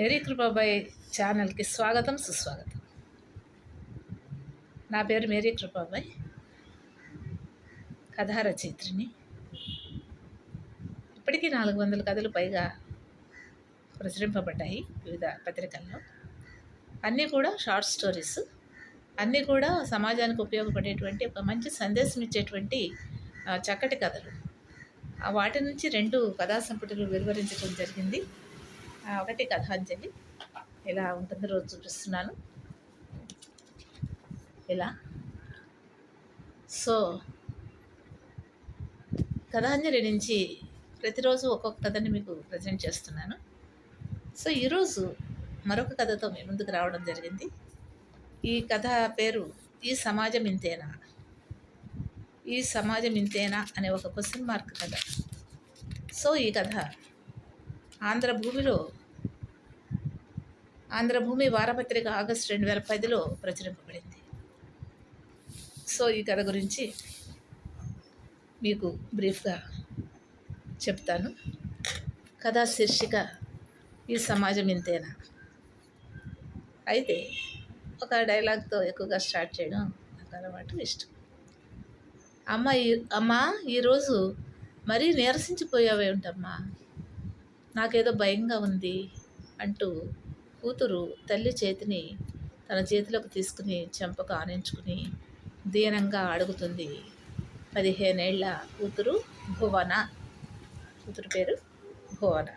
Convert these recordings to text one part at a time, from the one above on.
Mary Kripabai ఛానల్కి స్వాగతం సుస్వాగతం. నా పేరు మేరీ కృపాబాయ్ కథా రచయిత్రిని. ఇప్పటికీ నాలుగు వందల కథలు పైగా ప్రచురింపబడ్డాయి వివిధ పత్రికల్లో. అన్నీ కూడా షార్ట్ స్టోరీస్. అన్నీ కూడా సమాజానికి ఉపయోగపడేటువంటి ఒక మంచి సందేశం ఇచ్చేటువంటి చక్కటి కథలు. వాటి నుంచి రెండు కథా సంపుటలు వెలువరించడం జరిగింది. ఒకటి కథాంజలి. ఇలా ఉంటుంది రోజు చూపిస్తున్నాను. ఇలా సో కథాంజలి నుంచి ప్రతిరోజు ఒక్కొక్క కథని మీకు ప్రజెంట్ చేస్తున్నాను. సో ఈరోజు మరొక కథతో మీ ముందుకు రావడం జరిగింది. ఈ కథ పేరు ఈ సమాజం ఇంతేనా? ఈ సమాజం ఇంతేనా అనే ఒక క్వశ్చన్ మార్క్ కథ. సో ఈ కథ ఆంధ్ర భూమిలో ఆంధ్రభూమి వారపత్రిక ఆగస్టు రెండు వేల పదిలో ప్రచురింపబడింది. సో ఈ కథ గురించి మీకు బ్రీఫ్గా చెప్తాను. కథా శీర్షిక ఈ సమాజం ఇంతేనా? అయితే ఒక డైలాగ్తో ఎక్కువగా స్టార్ట్ చేయడం నాకు అలవాటు ఇష్టం. అమ్మ ఈ అమ్మ ఈరోజు మరీ నీరసించిపోయావేమిటమ్మా నాకేదో భయంగా ఉంది అంటూ కూతురు తల్లి చేతిని తన చేతిలోకి తీసుకుని చెంపకు ఆనించుకుని దీనంగా అడుగుతుంది. పదిహేనేళ్ళ కూతురు భువన. కూతురు పేరు భువన.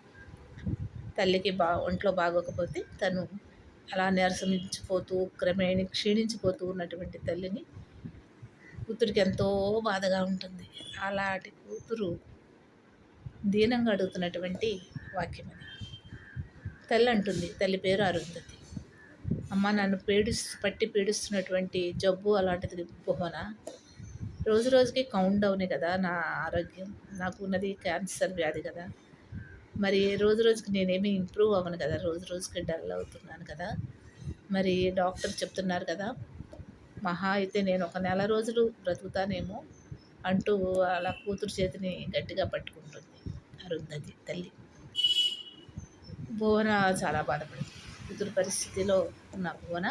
తల్లికి బా ఒంట్లో బాగోకపోతే తను అలా నీరసించిపోతూ క్రమేణి క్షీణించిపోతూ ఉన్నటువంటి తల్లిని కూతురికి ఎంతో బాధగా ఉంటుంది. అలాంటి కూతురు దీనంగా అడుగుతున్నటువంటి వాక్యం అది తల్లి అంటుంది తల్లి పేరు అరుంధతి. అమ్మ నన్ను పీడిస్ పట్టి పీడిస్తున్నటువంటి జబ్బు అలాంటిది భువన రోజు రోజుకి కౌంట్ డౌనే కదా నా ఆరోగ్యం. నాకు ఉన్నది క్యాన్సర్ వ్యాధి కదా. మరి రోజు రోజుకి నేనేమి ఇంప్రూవ్ అవ్వను కదా. రోజు రోజుకి డల్ అవుతున్నాను కదా. మరి డాక్టర్ చెప్తున్నారు కదా మహా అయితే నేను ఒక నెల రోజులు బ్రతుకుతానేమో అంటూ అలా కూతురు చేతిని గట్టిగా పట్టుకుంటుంది అరుంధతి తల్లి. భువన చాలా బాధపడుతుంది. కూతురు పరిస్థితిలో ఉన్న భువన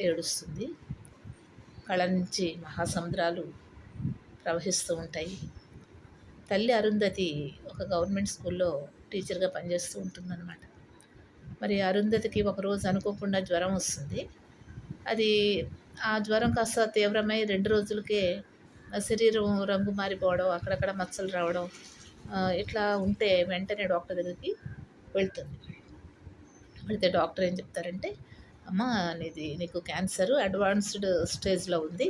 ఏడుస్తుంది. కళ్ళ నుంచి మహాసముద్రాలు ప్రవహిస్తూ ఉంటాయి. తల్లి అరుంధతి ఒక గవర్నమెంట్ స్కూల్లో టీచర్గా పనిచేస్తూ ఉంటుందన్నమాట. మరి అరుంధతికి ఒకరోజు అనుకోకుండా జ్వరం వస్తుంది. అది ఆ జ్వరం కాస్త తీవ్రమై రెండు రోజులకే శరీరం రంగు మారిపోవడం అక్కడక్కడ మచ్చలు రావడం ఇట్లా ఉంటే వెంటనే డాక్టర్ దగ్గరికి వెళ్తుంది. వెళ్తే డాక్టర్ ఏం చెప్తారంటే అమ్మ నీది నీకు క్యాన్సర్ అడ్వాన్స్డ్ స్టేజ్లో ఉంది.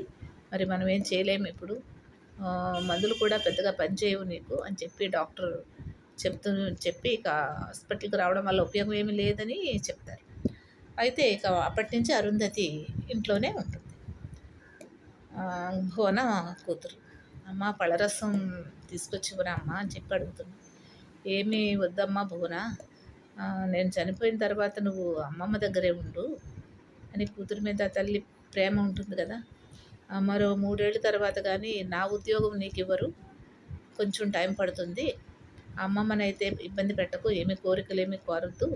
మరి మనం ఏం చేయలేము ఇప్పుడు. మందులు కూడా పెద్దగా పనిచేయవు నీకు అని చెప్పి డాక్టర్ చెప్తూ చెప్పి ఇక హాస్పిటల్కి రావడం వల్ల ఉపయోగం ఏమీ లేదని చెప్తారు. అయితే ఇక అప్పటి నుంచి అరుంధతి ఇంట్లోనే ఉంటుంది. హోనా కూతురు. అమ్మ పళ్ళరసం తీసుకొచ్చివరా అమ్మ అని చెప్పి అడుగుతుంది ఏమీ వద్దమ్మా భువన నేను చనిపోయిన తర్వాత నువ్వు అమ్మమ్మ దగ్గరే ఉండు అని కూతురు మీద తల్లి ప్రేమ ఉంటుంది కదా. మరో మూడేళ్ళ తర్వాత కానీ నా ఉద్యోగం నీకు ఇవ్వరు. కొంచెం టైం పడుతుంది. అమ్మమ్మనైతే ఇబ్బంది పెట్టకు ఏమి కోరికలు ఏమి కోరద్దు.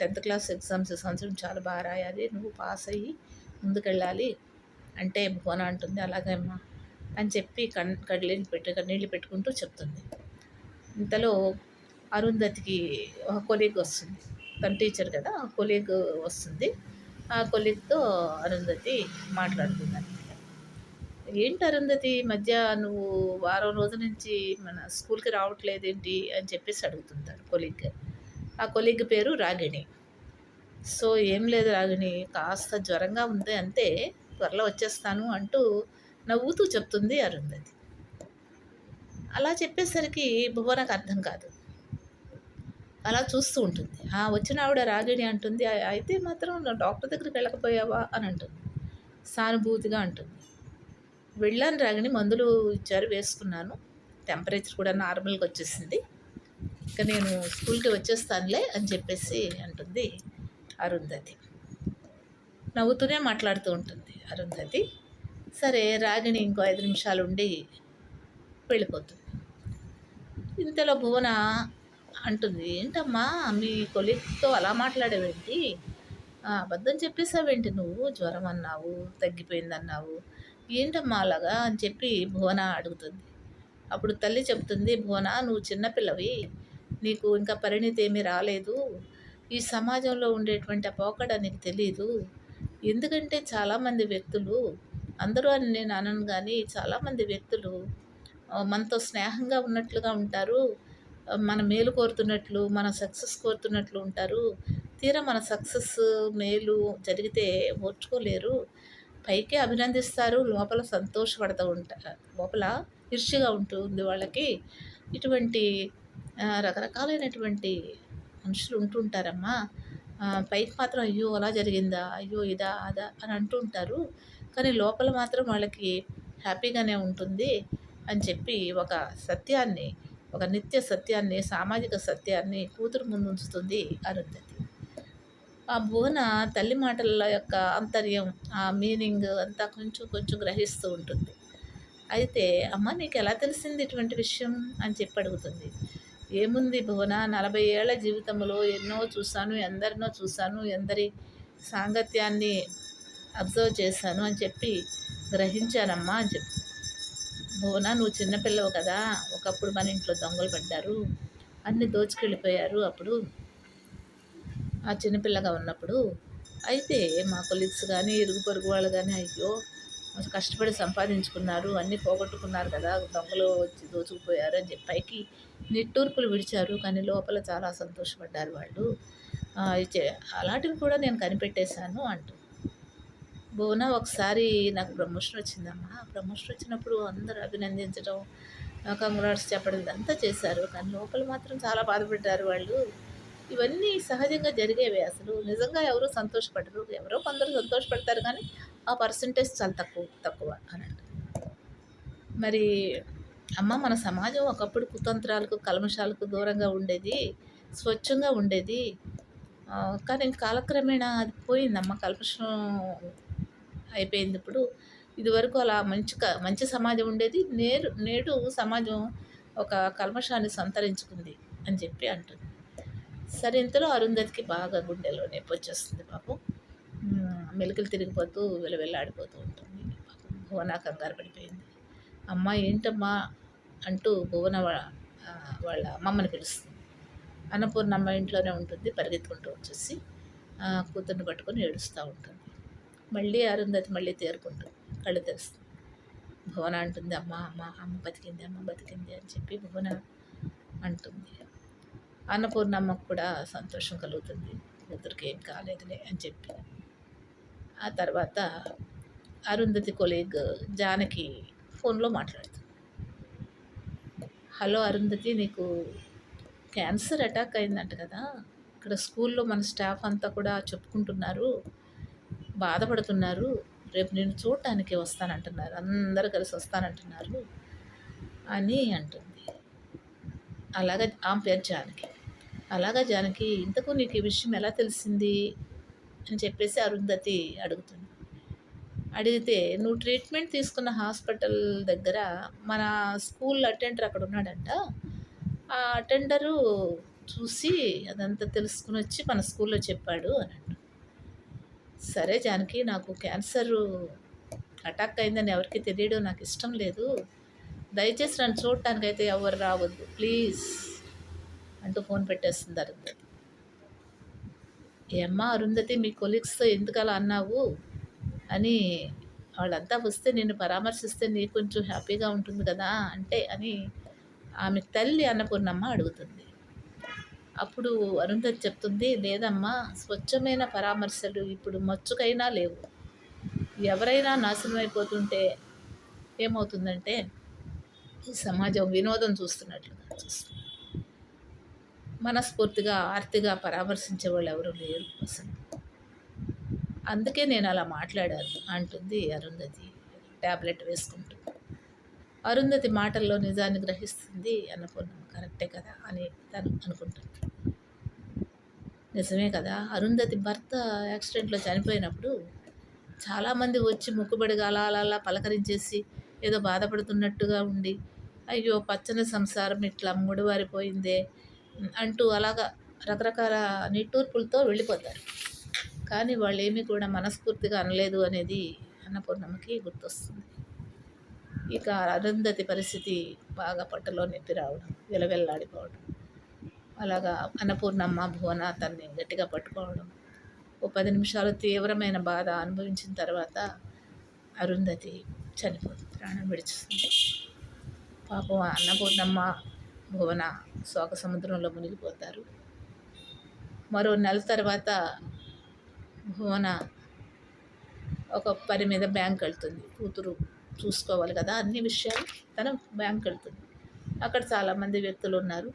టెన్త్ క్లాస్ ఎగ్జామ్స్ సంవత్సరం చాలా బాగా రాయాలి నువ్వు పాస్ అయ్యి ముందుకెళ్ళాలి అంటే భువన అంటుంది. అలాగే అమ్మా. అని చెప్పి కన్ కళ్ళీళ్ళు పెట్టు కన్నీళ్ళు పెట్టుకుంటూ చెప్తుంది. ఇంతలో అరుంధతికి ఒక కొలీగ్ వస్తుంది. తన టీచర్ కదా ఆ కొలీగ్ వస్తుంది. ఆ కొలీగ్తో అరుంధతి మాట్లాడుతుంది ఏంటి అరుంధతి మధ్య నువ్వు వారం రోజుల నుంచి మన స్కూల్కి రావట్లేదేంటి? అని చెప్పేసి అడుగుతుంటారు కొలీగ్. ఆ కొలీగ్ పేరు రాగిణి. సో ఏం లేదు రాగిణి కాస్త జ్వరంగా ఉంది అంతే త్వరలో వచ్చేస్తాను అంటూ నవ్వుతూ చెప్తుంది అరుంధతి అలా చెప్పేసరికి భువనకు అర్థం కాదు. అలా చూస్తూ ఉంటుంది. ఆ వచ్చిన ఆవిడ రాగిణి అంటుంది. అయితే మాత్రం డాక్టర్ దగ్గరికి వెళ్ళకపోయావా? అని అంటుంది. సానుభూతిగా అంటుంది. వెళ్ళాను రాగిణి మందులు ఇచ్చారు వేసుకున్నాను. టెంపరేచర్ కూడా నార్మల్గా వచ్చేసింది. ఇక నేను స్కూల్కి వచ్చేస్తానులే అని చెప్పేసి అంటుంది అరుంధతి. నవ్వుతూనే మాట్లాడుతూ ఉంటుంది అరుంధతి. సరే రాగిణి ఇంకో ఐదు నిమిషాలు ఉండి వెళ్ళిపోతుంది. ఇంతలో భువన అంటుంది ఏంటమ్మా మీ కొలిక్తో అలా మాట్లాడేవేంటి? అబద్ధం చెప్పేసావేంటి నువ్వు? జ్వరం అన్నావు తగ్గిపోయిందన్నావు. ఏంటమ్మా అలాగా? అని చెప్పి భువన అడుగుతుంది. అప్పుడు తల్లి చెప్తుంది భువన నువ్వు చిన్నపిల్లవి నీకు ఇంకా పరిణితి ఏమీ రాలేదు. ఈ సమాజంలో ఉండేటువంటి అపోకడ పోకడ నీకు తెలియదు ఎందుకంటే చాలామంది వ్యక్తులు అందరూ అని నేను అనను కానీ చాలామంది వ్యక్తులు మనతో స్నేహంగా ఉన్నట్లుగా ఉంటారు. మన మేలు కోరుతున్నట్లు మన సక్సెస్ కోరుతున్నట్లు ఉంటారు. తీరా మన సక్సెస్ మేలు జరిగితే ఓర్చుకోలేరు. పైకే అభినందిస్తారు లోపల సంతోషపడుతూ ఉంటారు లోపల ఇర్షిగా ఉంటుంది వాళ్ళకి. ఇటువంటి రకరకాలైనటువంటి మనుషులు ఉంటుంటారమ్మా పైకి మాత్రం అయ్యో అలా జరిగిందా? అయ్యో ఇదా అదా అని అంటుంటారు. కానీ లోపల మాత్రం వాళ్ళకి హ్యాపీగానే ఉంటుంది అని చెప్పి ఒక సత్యాన్ని ఒక నిత్య సత్యాన్ని సామాజిక సత్యాన్ని కూతురు ముందు ఉంచుతుంది అరుంధతి. ఆ భువన తల్లి మాటల యొక్క ఆంతర్యం ఆ మీనింగ్ అంతా కొంచెం కొంచెం గ్రహిస్తూ ఉంటుంది. అయితే అమ్మ నీకు ఎలా తెలిసింది ఇటువంటి విషయం? అని చెప్పి అడుగుతుంది. ఏముంది భువన? నలభై ఏళ్ళ జీవితంలో ఎన్నో చూశాను ఎందరినో చూశాను ఎందరి సాంగత్యాన్ని అబ్జర్వ్ చేశాను అని చెప్పి గ్రహించానమ్మా అని చెప్పి. భువన నువ్వు చిన్నపిల్లవు కదా ఒకప్పుడు మన ఇంట్లో దొంగలు పడ్డారు అన్ని దోచుకెళ్ళిపోయారు అప్పుడు ఆ చిన్నపిల్లగా ఉన్నప్పుడు. అయితే మా కొలీగ్స్ కానీ ఇరుగు పొరుగు వాళ్ళు కానీ అయ్యో కష్టపడి సంపాదించుకున్నారు అన్నీ పోగొట్టుకున్నారు కదా దొంగలు వచ్చి దోచుకుపోయారు అని చెప్పి పైకి నిట్టూర్పులు విడిచారు. కానీ లోపల చాలా సంతోషపడ్డారు వాళ్ళు. ఇచ్చే- అలాంటివి కూడా నేను కనిపెట్టేశాను అంటూ. భువన ఒకసారి నాకు ప్రమోషన్ వచ్చిందమ్మా. ప్రమోషన్ వచ్చినప్పుడు అందరూ అభినందించడం కంగ్రాట్స్ చెప్పడం ఇదంతా చేశారు. కానీ లోపల మాత్రం చాలా బాధపడ్డారు వాళ్ళు. ఇవన్నీ సహజంగా జరిగేవి అసలు. నిజంగా ఎవరు సంతోషపడరు ఎవరో కొందరు సంతోషపడతారు కానీ ఆ పర్సంటేజ్ చాలా తక్కువ తక్కువ అనండి మరి అమ్మ మన సమాజం ఒకప్పుడు కుతంత్రాలకు కల్మషాలకు దూరంగా ఉండేది స్వచ్ఛంగా ఉండేది. కానీ కాలక్రమేణా అది పోయిందమ్మ కల్మషం అయిపోయింది ఇప్పుడు. ఇదివరకు అలా మంచి క- మంచి సమాజం ఉండేది నేరు నేడు సమాజం ఒక కల్మషాన్ని సంతరించుకుంది అని చెప్పి అంటుంది. సరే ఇంతలో అరుంధతికి బాగా గుండెలో నొప్పి వచ్చేస్తుంది పాపం. మెలికలు తిరిగిపోతూ వెలవెల్లాడిపోతూ ఉంటుంది. భువన కంగారు పడిపోయింది. అమ్మ ఏంటమ్మా అంటూ భువన వా- వాళ్ళ అమ్మమ్మని పిలుస్తుంది. అన్నపూర్ణమ్మ ఇంట్లోనే ఉంటుంది పరిగెత్తుకుంటూ వచ్చేసి కూతుర్ని పట్టుకొని ఏడుస్తూ ఉంటుంది. మళ్ళీ అరుంధతి మళ్ళీ తేరుకుంటుంది కళ్ళు తెరుస్తుంది. భువన అంటుంది అమ్మ అమ్మ అమ్మ బతికింది అమ్మ బతికింది అని చెప్పి భువన అంటుంది. అన్నపూర్ణమ్మకు కూడా సంతోషం కలుగుతుంది. కూతురికి ఏం కాలేదులే అని చెప్పి ఆ తర్వాత అరుంధతి కొలీగ్ జానకి ఫోన్లో మాట్లాడుతుంది. హలో అరుంధతి నీకు క్యాన్సర్ అటాక్ అయిందంట కదా? ఇక్కడ స్కూల్లో మన స్టాఫ్ అంతా కూడా చెప్పుకుంటున్నారు బాధపడుతున్నారు. రేపు నేను చూడటానికి వస్తానంటున్నారు అందరు కలిసి వస్తానంటున్నారు అని అంటుంది. అలాగా ఆమె పేరు జానకి. అలాగా జానకి ఇంతకు నీకు ఈ విషయం ఎలా తెలిసింది? అని చెప్పేసి అరుంధతి అడుగుతుంది. అడిగితే నువ్వు ట్రీట్మెంట్ తీసుకున్న హాస్పిటల్ దగ్గర మన స్కూల్ అటెండర్ అక్కడ ఉన్నాడంట. ఆ అటెండరు చూసి అదంతా తెలుసుకుని వచ్చి మన స్కూల్లో చెప్పాడు అని సరే జానకి నాకు క్యాన్సర్ అటాక్ అయిందని ఎవరికి తెలియడం నాకు ఇష్టం లేదు. దయచేసి నన్ను చూడటానికైతే ఎవరు రావద్దు. ప్లీజ్ అంటూ ఫోన్ పెట్టేస్తుంది అరుంధతి. ఏమ్మ అరుంధతి మీ కొలీగ్స్తో ఎందుకు అలా అన్నావు? అని వాళ్ళంతా వస్తే నిన్ను పరామర్శిస్తే నీకు కొంచెం హ్యాపీగా ఉంటుంది కదా అంటే అని ఆమె తల్లి అన్నపూర్ణమ్మ అడుగుతుంది. అప్పుడు అరుంధతి చెప్తుంది లేదమ్మా స్వచ్ఛమైన పరామర్శలు ఇప్పుడు మచ్చుకైనా లేవు. ఎవరైనా నాశనం అయిపోతుంటే ఏమవుతుందంటే ఈ సమాజం వినోదం చూస్తున్నట్లుగా చూస్తుంది. మనస్ఫూర్తిగా ఆర్తిగా పరామర్శించే వాళ్ళు ఎవరు లేరు అసలు. అందుకే నేను అలా మాట్లాడాను అంటుంది అరుంధతి. ట్యాబ్లెట్ వేసుకుంటూ. అరుంధతి మాటల్లో నిజాన్ని గ్రహిస్తుంది అన్నపూర్ణమ్మ. కరెక్టే కదా అని తను అనుకుంటుంది. నిజమే కదా. అరుంధతి భర్త యాక్సిడెంట్లో చనిపోయినప్పుడు చాలామంది వచ్చి ముక్కుబడిగా అలా అలా అలా పలకరించేసి ఏదో బాధపడుతున్నట్టుగా ఉండి అయ్యో పచ్చని సంసారం ఇట్లా ముడివారిపోయిందే అంటూ అలాగా రకరకాల నిట్టూర్పులతో వెళ్ళిపోతారు. కానీ వాళ్ళు ఏమీ కూడా మనస్ఫూర్తిగా అనలేదు అనేది అన్నపూర్ణమ్మకి గుర్తొస్తుంది. ఇక అరుంధతి పరిస్థితి బాగా పట్టులో నెప్పి రావడం వెలవెల్లాడిపోవడం అలాగా అన్నపూర్ణమ్మ భువన తన్ని గట్టిగా పట్టుకోవడం ఓ పది నిమిషాలు తీవ్రమైన బాధ అనుభవించిన తర్వాత అరుంధతి చనిపోతుంది ప్రాణం విడిచిస్తుంది. పాపం అన్నపూర్ణమ్మ భువన శోక సముద్రంలో మునిగిపోతారు. మరో నెల తర్వాత భువన ఒక పని మీద బ్యాంక్ వెళ్తుంది. కూతురు చూసుకోవాలి కదా అన్ని విషయాలు తన బ్యాంక్ వెళ్తుంది. అక్కడ చాలామంది వ్యక్తులు ఉన్నారు.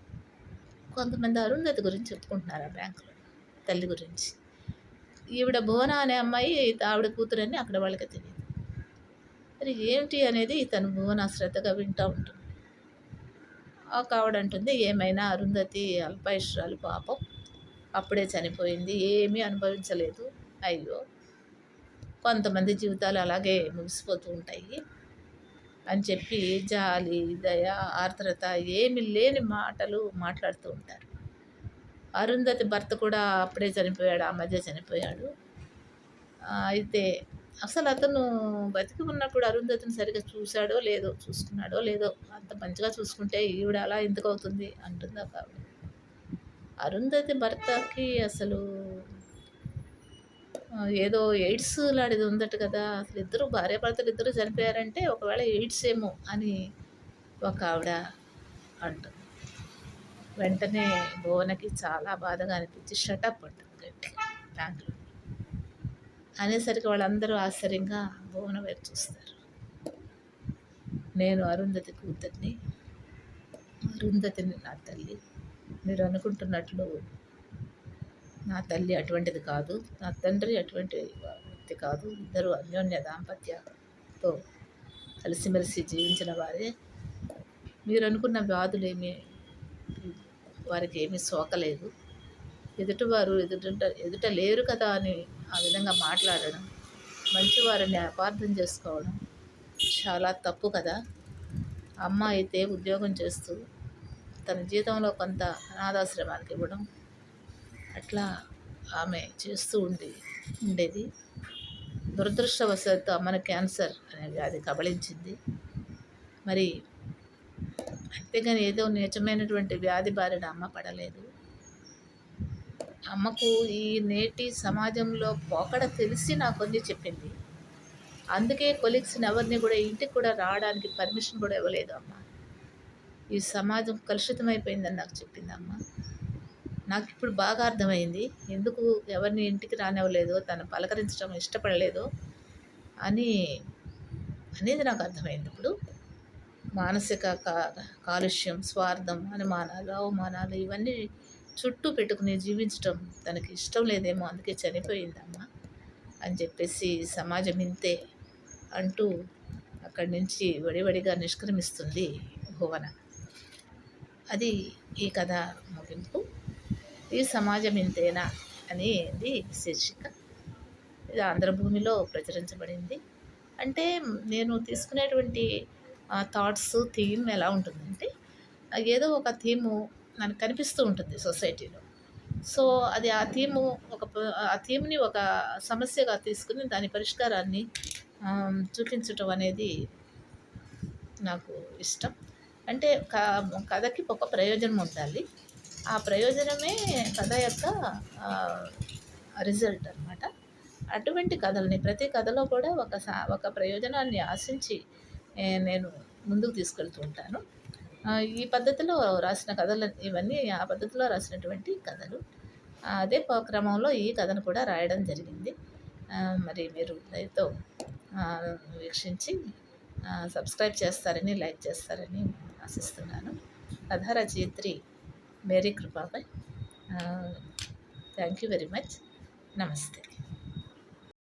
కొంతమంది అరుంధతి గురించి చెప్పుకుంటున్నారు ఆ బ్యాంకులో తల్లి గురించి. ఈవిడ భువన అనే అమ్మాయి ఆవిడ కూతురని అక్కడ వాళ్ళకి తెలియదు. మరి ఏమిటి అనేది తను భువన శ్రద్ధగా వింటూ ఉంటుంది. ఒక ఆవిడ ఏమైనా అరుంధతి అల్పాయుష్రాలు పాపం అప్పుడే చనిపోయింది ఏమీ అనుభవించలేదు. అయ్యో కొంతమంది జీవితాలు అలాగే ముగిసిపోతూ ఉంటాయి అని చెప్పి జాలి దయ ఆర్ద్రత ఏమి లేని మాటలు మాట్లాడుతూ ఉంటారు. అరుంధతి భర్త కూడా అప్పుడే చనిపోయాడు ఆ మధ్య చనిపోయాడు. అయితే అసలు అతను బతికి ఉన్నప్పుడు అరుంధతిని సరిగ్గా చూశాడో లేదో చూసుకున్నాడో లేదో అంత మంచిగా చూసుకుంటే ఈవిడ అలా ఎందుకు అవుతుంది అంటుంది ఒక ఆవిడ అరుంధతి భర్తకి అసలు ఏదో ఎయిడ్స్ లాంటిది ఉందట కదా అసలు ఇద్దరు భార్య భర్తలు ఇద్దరు చనిపోయారంటే ఒకవేళ ఎయిడ్స్ ఏమో అని ఒక ఆవిడ అంటుంది. వెంటనే భువనకి చాలా బాధగా అనిపించి షటప్ అంటుంది గట్టిగా బ్యాంకులో అనేసరికి వాళ్ళందరూ ఆశ్చర్యంగా భువన వైపు చూస్తారు. నేను అరుంధతి కూతుర్ని అరుంధతిని నా తల్లి. మీరు అనుకుంటున్నట్లు నా తల్లి అటువంటిది కాదు. నా తండ్రి అటువంటి వ్యక్తి కాదు. ఇద్దరు అన్యోన్య దాంపత్యతో కలిసిమెలిసి జీవించిన వారే. మీరు అనుకున్న వ్యాధులేమీ వారికి ఏమీ సోకలేదు. ఎదుటివారు ఎదుట ఎదుట లేరు కదా అని ఆ విధంగా మాట్లాడడం మంచివారిని అపార్థం చేసుకోవడం చాలా తప్పు కదా. అమ్మ అయితే ఉద్యోగం చేస్తూ తన జీతంలో కొంత అనాథాశ్రమానికి ఇవ్వడం అట్లా ఆమె చేస్తూ ఉండి ఉండేది. దురదృష్టవశాత్తు అమ్మను క్యాన్సర్ అనే వ్యాధి కబళించింది. మరి అంతేగాని ఏదో నిజమైనటువంటి వ్యాధి బారిన అమ్మ పడలేదు. అమ్మకు ఈ నేటి సమాజంలో పోకడ తెలిసి నాకు కొన్ని చెప్పింది. అందుకే కొలీగ్స్ని ఎవరిని కూడా ఇంటికి కూడా రావడానికి పర్మిషన్ కూడా ఇవ్వలేదు అమ్మ. ఈ సమాజం కలుషితమైపోయిందని నాకు చెప్పింది అమ్మ. నాకు ఇప్పుడు బాగా అర్థమైంది. ఎందుకు ఎవరిని ఇంటికి రానివ్వలేదు తను పలకరించడం ఇష్టపడలేదు అని అనేది నాకు అర్థమైంది ఇప్పుడు. మానసిక కాలుష్యం స్వార్థం అనుమానాలు అవమానాలు ఇవన్నీ చుట్టూ పెట్టుకుని జీవించటం తనకి ఇష్టం లేదేమో అందుకే చనిపోయిందమ్మా అని చెప్పేసి సమాజం ఇంతే అంటూ అక్కడి నుంచి వడివడిగా నిష్క్రమిస్తుంది భువన. అది ఈ కథ ముగింపు. ఈ సమాజం ఇంతేనా అనేది శీర్షిక. ఇది ఆంధ్రభూమిలో ప్రచురించబడింది. అంటే నేను తీసుకునేటువంటి థాట్స్ థీమ్ ఎలా ఉంటుందంటే ఏదో ఒక థీము మనకు కనిపిస్తూ ఉంటుంది సొసైటీలో. సో అది ఆ థీము ఒక ఆ థీమ్ని ఒక సమస్యగా తీసుకుని దాని పరిష్కారాన్ని చూపించటం అనేది నాకు ఇష్టం. అంటే కథకి ఒక ప్రయోజనం ఉండాలి. ఆ ప్రయోజనమే కథ యొక్క రిజల్ట్ అనమాట అటువంటి కథల్ని ప్రతి కథలో కూడా ఒక ఒక ప్రయోజనాన్ని ఆశించి నేను ముందుకు తీసుకెళ్తూ ఉంటాను. ఈ పద్ధతిలో రాసిన కథలు ఇవన్నీ ఆ పద్ధతిలో రాసినటువంటి కథలు. అదే క్రమంలో ఈ కథను కూడా రాయడం జరిగింది. మరి మీరు దయతో వీక్షించి సబ్స్క్రైబ్ చేస్తారని లైక్ చేస్తారని ఆశిస్తున్నాను. కథ రచయిత్రి మేరీ కృపాపై థ్యాంక్ యూ వెరీ మచ్. నమస్తే.